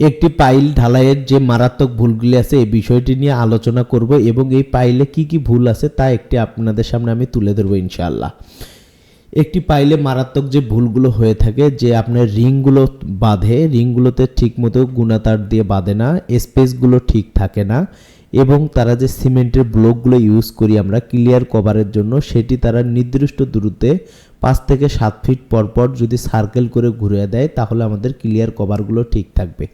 একটি পাইল ঢালাইয়ের যে মারাত্মক ভুলগুলি আছে, এই বিষয়টি নিয়ে আলোচনা করব এবং এই পাইলে কি কি ভুল আছে তা একটি আপনাদের সামনে আমি তুলে ধরবো ইনশাআল্লাহ। একটি পাইলে মারাত্মক যে ভুলগুলো হয়ে থাকে, যে আপনার রিংগুলো বাঁধে, রিংগুলোতে ঠিকমতো গুণাতার দিয়ে বাঁধে না, স্পেসগুলো ঠিক থাকে না এবং তারা যে সিমেন্টের ব্লকগুলো ইউজ করি আমরা ক্লিয়ার কভারের জন্য, সেটি তারা নির্দিষ্ট দূরত্বে পাঁচ থেকে সাত ফিট পর পর যদি সার্কেল করে ঘুরে দেয়, তাহলে আমাদের ক্লিয়ার কভারগুলো ঠিক থাকবে।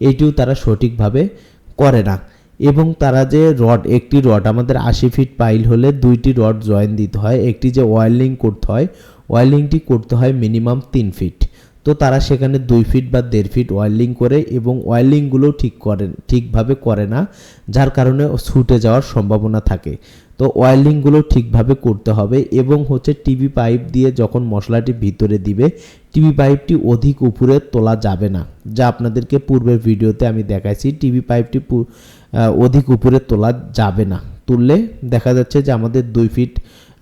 এইটিও তারা সঠিকভাবে করে না। এবং তারা যে রড একটি রড আমাদের আশি ফিট পাইল হলে দুইটি রড জয়েন দিতে হয়, একটি যে ওয়ারলিং করতে হয় ওয়ারলিংটি করতে হয় মিনিমাম তিন ফিট তো তারা সেখানে দুই ফিট বা দেড় ফিট ওয়ারলিং করে এবং ওয়ারলিংগুলো ঠিক করেন, ঠিকভাবে করে না, যার কারণে ছুটে যাওয়ার সম্ভাবনা থাকে। তো ওয়ারলিংগুলো ঠিকভাবে করতে হবে এবং হচ্ছে টিভি পাইপ দিয়ে যখন মশলাটি ভিতরে দিবে টিভি পাইপটি অধিক উপরে তোলা যাবে না, যা আপনাদেরকে পূর্বের ভিডিওতে আমি দেখাইছি। টিভি পাইপটি অধিক উপরে তোলা যাবে না, তুললে দেখা যাচ্ছে যে আমাদের দুই ফিট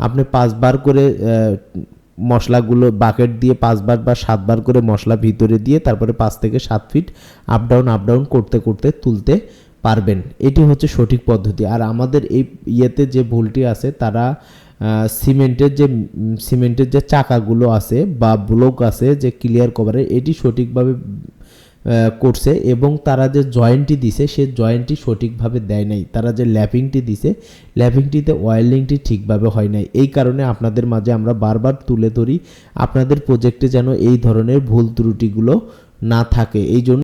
আপনি পাঁচবার করে মশলাগুলো বাকেট দিয়ে পাঁচবার বা সাতবার করে মশলা ভিতরে দিয়ে তারপরে পাঁচ থেকে সাত feet up down up down করতে করতে তুলতে পারবেন। এটি হচ্ছে সঠিক পদ্ধতি। আর আমাদের এই ইয়েতে যে ভুলটি আছে, তারা সিমেন্টের যে সিমেন্টের যে চাকাগুলো আছে বা ব্লক আছে যে ক্লিয়ার কভারের এটি সঠিকভাবে করছে এবং তারা যে জয়েন্টটি দিছে, সে জয়েন্টটি সঠিকভাবে দেয় নাই। তারা যে ল্যাপিংটি দিছে, ল্যাপিংটিতে ওয়েল্ডিংটি ঠিকভাবে হয় নাই। এই কারণে আপনাদের মাঝে আমরা বারবার তুলে ধরি, আপনাদের প্রজেক্টে যেন এই ধরনের ভুল ত্রুটিগুলো না থাকে। এই জন্য